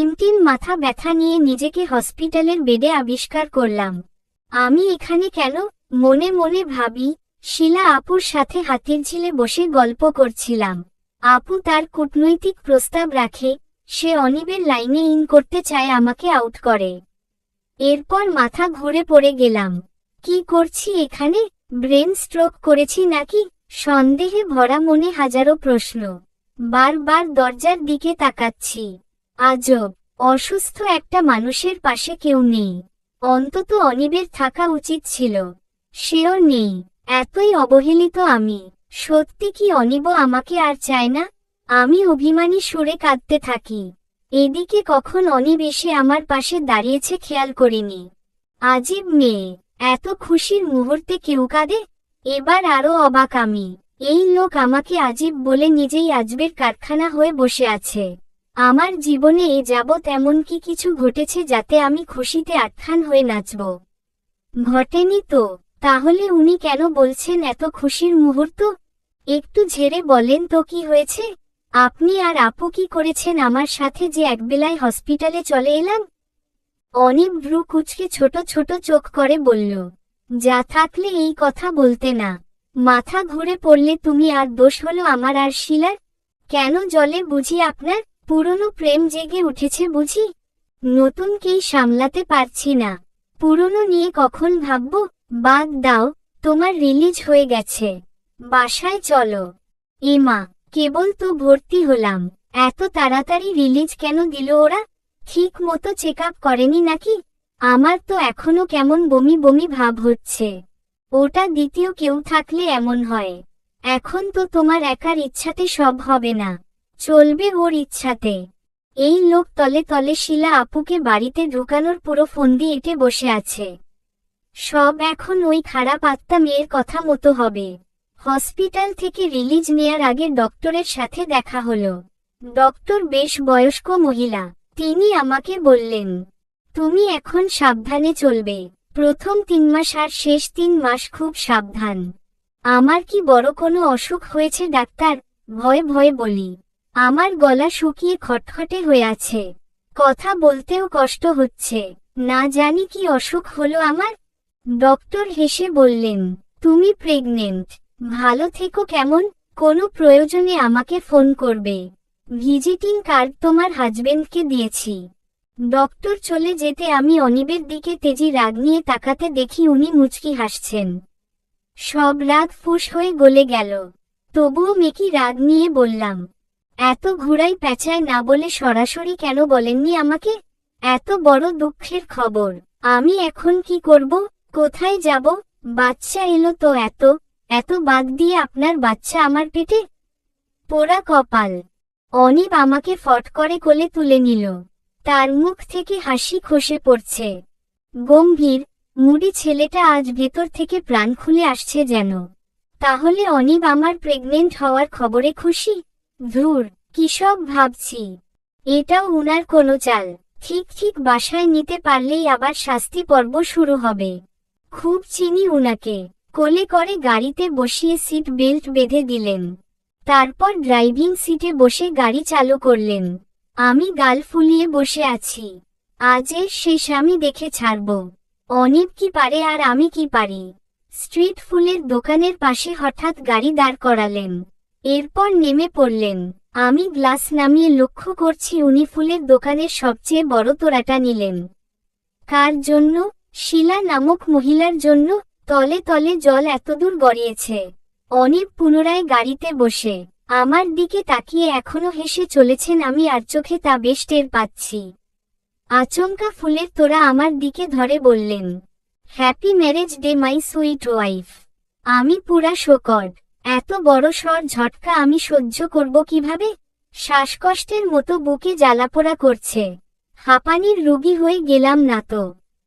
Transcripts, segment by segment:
টিমটিম মাথা ব্যথা নিয়ে নিজেকে হসপিটালের বেডে আবিষ্কার করলাম। আমি এখানে কেন? মনে মনে ভাবি, শিলা আপুর সাথে হাতির ঝিলে বসে গল্প করছিলাম। আপু তার কূটনৈতিক প্রস্তাব রাখে, সে অনিবের লাইনে ইন করতে চায় আমাকে আউট করে। এরপর মাথা ঘুরে পড়ে গেলাম। কি করছি এখানে? ব্রেন স্ট্রোক করেছি নাকি? সন্দেহে ভরা মনে হাজারো প্রশ্ন। বারবার দরজার দিকে তাকাচ্ছি। আজব, অসুস্থ একটা মানুষের পাশে কেউ নেই। অন্তত অনিবের থাকা উচিত ছিল। সেও নেই। এতই অবহেলিত আমি। সত্যি কি অনিব আমাকে আর চায় না? আমি অভিমানী সুরে কাঁদতে থাকি। এদিকে কখন অনিব এসে আমার পাশে দাঁড়িয়েছে খেয়াল করিনি। আজীব মেয়ে, এত খুশির মুহূর্তে কেউ কাঁদে? এবার আরও অবাক আমি। এই লোক আমাকে আজীব বলে নিজেই আজবের কারখানা হয়ে বসে আছে। আমার জীবনে এ যাবৎ এমন কি কিছু ঘটেছে যাতে আমি খুশিতে আটখান হয়ে নাচব? ঘটেনি তো, তাহলে উনি কেন বলছেন এত খুশির মুহূর্ত? একটু ঝেড়ে বলেন তো কি হয়েছে? আপনি আর আপু কি করেছেন আমার সাথে যে একবেলায় হসপিটালে চলে এলাম? অনিব ভ্রু কুচকে ছোট ছোট চোখ করে বলল, যা থাকলে এই কথা বলতে না। মাথা ঘুরে পড়লে তুমি আর দোষ হলো আমার আর শিলার। কেন জলে বুঝি আপনার? পুরনো প্রেম জেগে উঠেছে বুঝি? নতুন নতুনকেই সামলাতে পারছি না। পুরনো নিয়ে কখন ভাবব? বাদ দাও, তোমার রিলিজ হয়ে গেছে। বাসায় চলো। এমা কেবল তো ভর্তি হলাম। এত তাড়াতাড়ি রিলিজ কেন দিল ওরা? ঠিক মতো চেক আপ করেনি নাকি? আমার তো এখনও কেমন বমি বমি ভাব হচ্ছে। ওটা দ্বিতীয় কেউ থাকলে এমন হয়। এখন তো তোমার একার ইচ্ছাতে সব হবে না। চলবে ওর ইচ্ছাতে। এই লোক তলে তলে শিলা আপুকে বাড়িতে ঢুকানোর পুরো ফন্দি এঁটে বসে আছে। সব এখন ওই খারাপ আত্মা মেয়ের কথা মতো হবে। হসপিটাল থেকে রিলিজ নেয়ার আগে ডক্টরের সাথে দেখা হলো। ডক্টর বেশ বয়স্ক মহিলা। তিনি আমাকে বললেন, তুমি এখন সাবধানে চলবে। প্রথম তিন মাস আর শেষ তিন মাস খুব সাবধান। আমার কি বড় কোনো অসুখ হয়েছে, ডাক্তার? ভয়ে ভয়ে বলি। আমার গলা শুকিয়ে খটখটে হয়ে আছে। কথা বলতেও কষ্ট হচ্ছে। না জানি কি অসুখ হলো আমার। ডক্টর হেসে বললেন, তুমি প্রেগনেন্ট। ভালো থেকো কেমন? কোনো প্রয়োজনে আমাকে ফোন করবে। ভিজিটিং কার্ড তোমার হাজবেন্ডকে দিয়েছি। ডক্টর চলে যেতে আমি অনিবের দিকে তেজি রাগ নিয়ে তাকাতে দেখি উনি মুচকি হাসছেন। সব রাগ ফুস হয়ে গলে গেল। তবুও মেকি রাগ নিয়ে বললাম এত ঘুরাই পেঁচায় না বলে সরাসরি কেন বলেননি আমাকে? এত বড় দুঃখের খবর। আমি এখন কি করব? কোথায় যাব? বাচ্চা এলো তো এত। এত বাদ দিয়ে আপনার বাচ্চা আমার পেটে? পোড়া কপাল। অনিব আমাকে ফট করে কোলে তুলে নিল। তার মুখ থেকে হাসি খসে পড়ছে। গম্ভীর, মুডি ছেলেটা আজ ভেতর থেকে প্রাণ খুলে আসছে যেন। তাহলে অনিব আমার প্রেগনেন্ট হওয়ার খবরে খুশি? ধুর, কি সব ভাবছি। এটাও উনার কোনো চাল। ঠিক ঠিক বাসায় নিতে পারলেই আবার শাস্তি পর্ব শুরু হবে। খুব চিনি উনাকে। কোলে করে গাড়িতে বসিয়ে সিট বেল্ট বেঁধে দিলেন। তারপর ড্রাইভিং সিটে বসে গাড়ি চালু করলেন। আমি গাল ফুলিয়ে বসে আছি। আজের শেষ আমি দেখে ছাড়ব। অনিব কি পারে আর আমি কি পারি? স্ট্রিট ফুলের দোকানের পাশে হঠাৎ গাড়ি দাঁড় করালেন। এরপর নেমে পড়লেন। আমি গ্লাস নামিয়ে লক্ষ্য করছি উনি ফুলের দোকানের সবচেয়ে বড় তোরাটা নিলেন। কার জন্য? শিলা নামক মহিলার জন্য তলে তলে জল এতদূর গড়িয়েছে। অনেক পুনরায় গাড়িতে বসে। আমার দিকে তাকিয়ে এখনও হেসে চলেছেন, আমি আর চোখে তা বেশ টের পাচ্ছি। আচমকা ফুলের তোরা আমার দিকে ধরে বললেন happy marriage day my sweet wife আমি পুরা শোকড এত বড় স্বর ঝটকা আমি সহ্য করব কীভাবে? শ্বাসকষ্টের মতো বুকে জ্বালাপোড়া করছে। হাঁপানির রুগী হয়ে গেলাম না তো।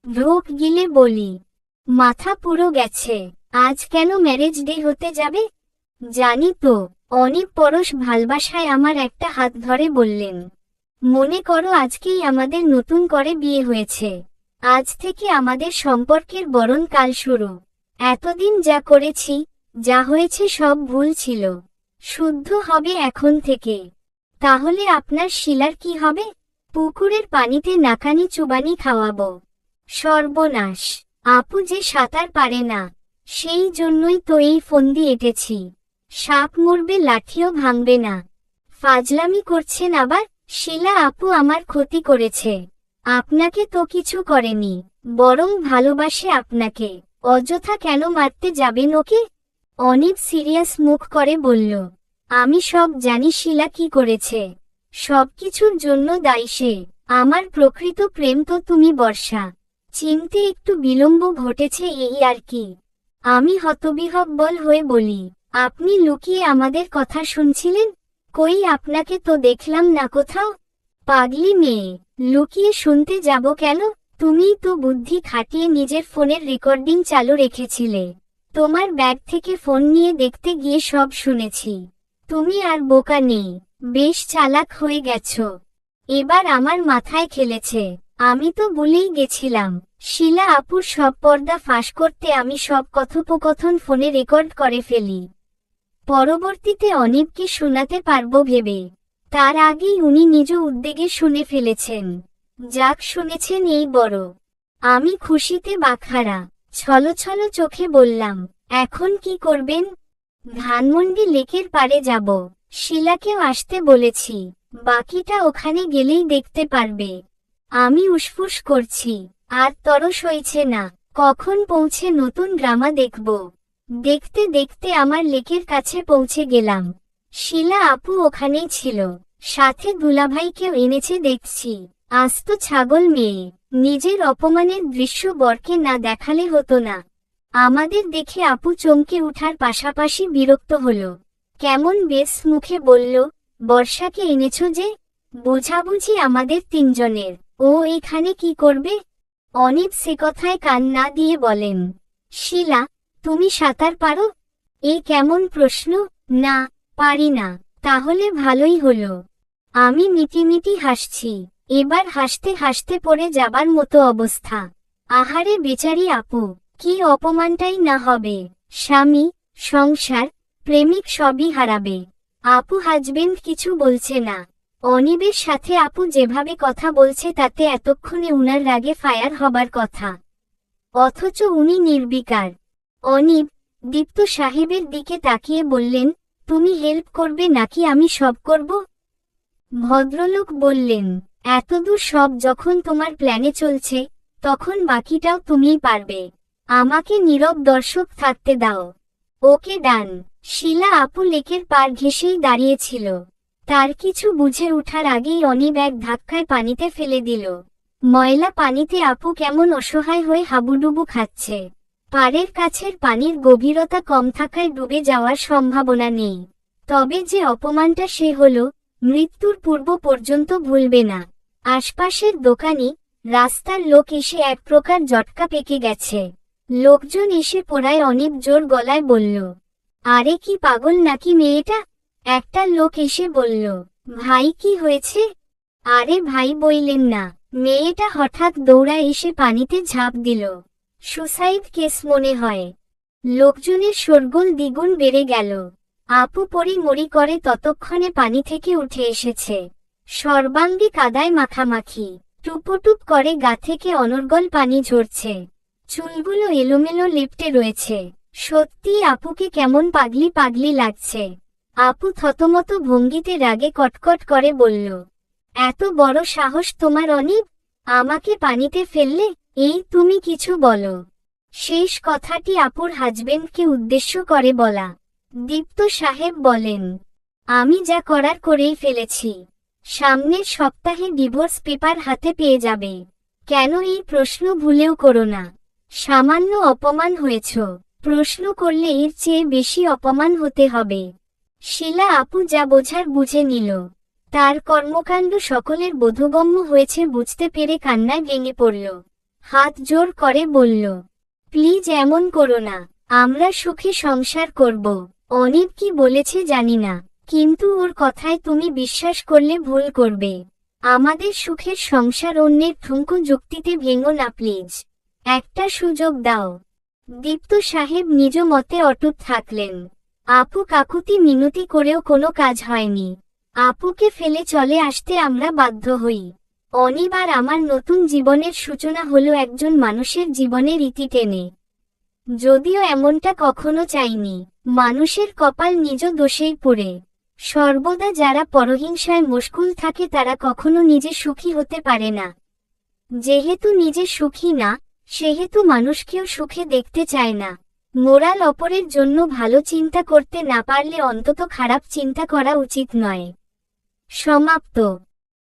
ঢোক গিলে বলি, মাথা পুরো গেছে, আজ কেন ম্যারেজ ডে হতে যাবে? জানি তো, অনেক পরশ ভালবাসায় আমার একটা হাত ধরে বললেন, মনে করো আজকেই আমাদের নতুন করে বিয়ে হয়েছে। আজ থেকে আমাদের সম্পর্কের বরণ কাল শুরু। এতদিন যা করেছি যা হয়েছে সব ভুল ছিল। শুদ্ধ হবে এখন থেকে। তাহলে আপনার শিলার কি হবে? পুকুরের পানিতে নাকানি চুবানি খাওয়াবো। সর্বনাশ। আপু যে সাঁতার পারে না, সেই জন্যই তো এই ফন্দি এঁটেছি। সাপ মরবে, লাঠিও ভাঙবে না। ফাজলামি করছেন আবার? শিলা আপু আমার ক্ষতি করেছে। আপনাকে তো কিছু করেনি, বরং ভালোবাসে আপনাকে। অযথা কেন মারতে যাবেন ওকে? অনিব সিরিয়াস মুখ করে বলল, আমি সব জানি শিলা কি করেছে। সবকিছুর জন্য দায়ী সে। আমার প্রকৃত প্রেম তো তুমি বর্ষা। চিনতে একটু বিলম্ব ঘটেছে এই আর কি। আমি হতবিহব্বল হয়ে বলি, আপনি লুকিয়ে আমাদের কথা শুনছিলেন? কই আপনাকে তো দেখলাম না কোথাও? পাগলি মেয়ে, লুকিয়ে শুনতে যাব কেন? তুমিই তো বুদ্ধি খাটিয়ে নিজের ফোনের রেকর্ডিং চালু রেখেছিলে। তোমার ব্যাগ থেকে ফোন নিয়ে দেখতে গিয়ে সব শুনেছি। তুমি আর বোকা নেই, বেশ চালাক হয়ে গেছ। এবার আমার মাথায় খেলেছে। আমি তো বলেই গেছিলাম, শিলা আপুর সব পর্দা ফাঁস করতে আমি সব কথোপকথন ফোনে রেকর্ড করে ফেলি। পরবর্তীতে অনিবকে শোনাতে পারব ভেবে। তার আগেই উনি নিজ উদ্বেগে শুনে ফেলেছেন। যাক শুনেছেন এই বড়। আমি খুশিতে বাখারা ছলো ছলো চোখে বললাম, এখন কি করবেন? ধানমন্ডি লেকের পারে যাব। শিলাকেও আসতে বলেছি, বাকিটা ওখানে গেলেই দেখতে পারবে। আমি উসফুস করছি, আর তরস হয়েছে না, কখন পৌঁছে নতুন গ্রামা দেখব? দেখতে দেখতে আমার লেকের কাছে পৌঁছে গেলাম। শিলা আপু ওখানেই ছিল, সাথে দুলাভাইকেও এনেছে দেখছি। আস্ত ছাগল মেয়ে। নিজের অপমানের দৃশ্য বরকে না দেখালে হতো না। আমাদের দেখে আপু চমকে উঠার পাশাপাশি বিরক্ত হল। কেমন বেশ মুখে বলল, বর্ষাকে এনেছ যে, বোঝাবুঝি আমাদের তিনজনের। ও এখানে কি করবে? অনিব সে কথায় কান না দিয়ে বলেন, শিলা, তুমি সাঁতার পারো? এ কেমন প্রশ্ন? না, পারি না। তাহলে ভালোই হলো। আমি মিটিমিটি হাসছি। এবার হাসতে হাসতে পড়ে যাবার মতো অবস্থা। আহারে বেচারি আপু, কি অপমানটাই না হবে। স্বামী, সংসার, প্রেমিক সবই হারাবে। আপু হাজবেন্ড কিছু বলছে না। অনিবের সাথে আপু যেভাবে কথা বলছে তাতে এতক্ষণে উনার রাগে ফায়ার হবার কথা। অথচ উনি নির্বিকার। অনিব, দীপ্ত সাহেবের দিকে তাকিয়ে বললেন, তুমি হেল্প করবে নাকি আমি সব করব? ভদ্রলোক বললেন এতদূর সব যখন তোমার প্ল্যানে চলছে, তখন বাকিটাও তুমিই পারবে। আমাকে নীরব দর্শক থাকতে দাও। ওকে ডান। শিলা আপু লেকের পার ঘেসেই দাঁড়িয়েছিল। তার কিছু বুঝে ওঠার আগেই অনিব এক ধাক্কায় পানিতে ফেলে দিল। ময়লা পানিতে আপু কেমন অসহায় হয়ে হাবুডুবু খাচ্ছে। পাড়ের কাছের পানির গভীরতা কম থাকায় ডুবে যাওয়ার সম্ভাবনা নেই। তবে যে অপমানটা সে হল, মৃত্যুর পূর্ব পর্যন্ত ভুলবে না। আশপাশের দোকানি রাস্তার লোক এসে এক প্রকার জটকা পেকে গেছে। লোকজন এসে পড়ায় অনেক জোর গলায় বলল, আরে কি পাগল নাকি মেয়েটা? একটা লোক এসে বলল, ভাই, কি হয়েছে? আরে ভাই, বইলেন না। মেয়েটা হঠাৎ দৌড়া এসে পানিতে ঝাঁপ দিল। সুসাইড কেস মনে হয়। লোকজনের শোরগোল দ্বিগুণ বেড়ে গেল। আপু পরি মরি করে ততক্ষণে পানি থেকে উঠে এসেছে। সর্বাঙ্গে কাদায় মাখামাখি। টুপুটুপ করে গা থেকে অনর্গল পানি ঝরছে। চুলগুলো এলোমেলো লিপটে রয়েছে। সত্যি আপুকে কেমন পাগলি পাগলি লাগছে। আপু থতমত ভঙ্গিতে রাগে কটকট করে বলল, এত বড় সাহস তোমার অনিব? আমাকে পানিতে ফেললে? এই তুমি কিছু বলো। শেষ কথাটি আপুর হাজবেন্ডকে উদ্দেশ্য করে বলা। দীপ্ত সাহেব বলেন, আমি যা করার করেই ফেলেছি। সামনের সপ্তাহে ডিভোর্স পেপার হাতে পেয়ে যাবে। কেন এই প্রশ্ন ভুলেও করো না। সামান্য অপমান হয়েছ। প্রশ্ন করলে এর চেয়ে বেশি অপমান হতে হবে। শিলা আপু যা বোঝার বুঝে নিল। তার কর্মকাণ্ড সকলের বোধগম্য হয়েছে বুঝতে পেরে কান্নায় ভেঙে পড়ল। হাত জোর করে বলল, প্লিজ এমন করো না। আমরা সুখে সংসার করব। অনিব কি বলেছে জানি না। কিন্তু ওর কথায় তুমি বিশ্বাস করলে ভুল করবে। আমাদের সুখের সংসার অন্যের ঠুঙ্কু যুক্তিতে ভেঙো না, প্লিজ। একটা সুযোগ দাও। দীপ্ত সাহেব নিজ মতে অটুট থাকলেন। আপু কাকুতি মিনতি করেও কোনো কাজ হয়নি। আপুকে ফেলে চলে আসতে আমরা বাধ্য হই। অনিবার আমার নতুন জীবনের সূচনা হলো একজন মানুষের জীবনের ইতি টেনে। যদিও এমনটা কখনো চাইনি। মানুষের কপাল নিজ দোষেই পড়ে। সর্বদা যারা পরহিংসায় মুশকুল থাকে তারা কখনো নিজে সুখী হতে পারে না। যেহেতু নিজে সুখী না, সেহেতু মানুষকেও সুখে দেখতে চায় না। মোরাল অপরের জন্য ভালো চিন্তা করতে না পারলে অন্তত খারাপ চিন্তা করা উচিত নয়। সমাপ্ত।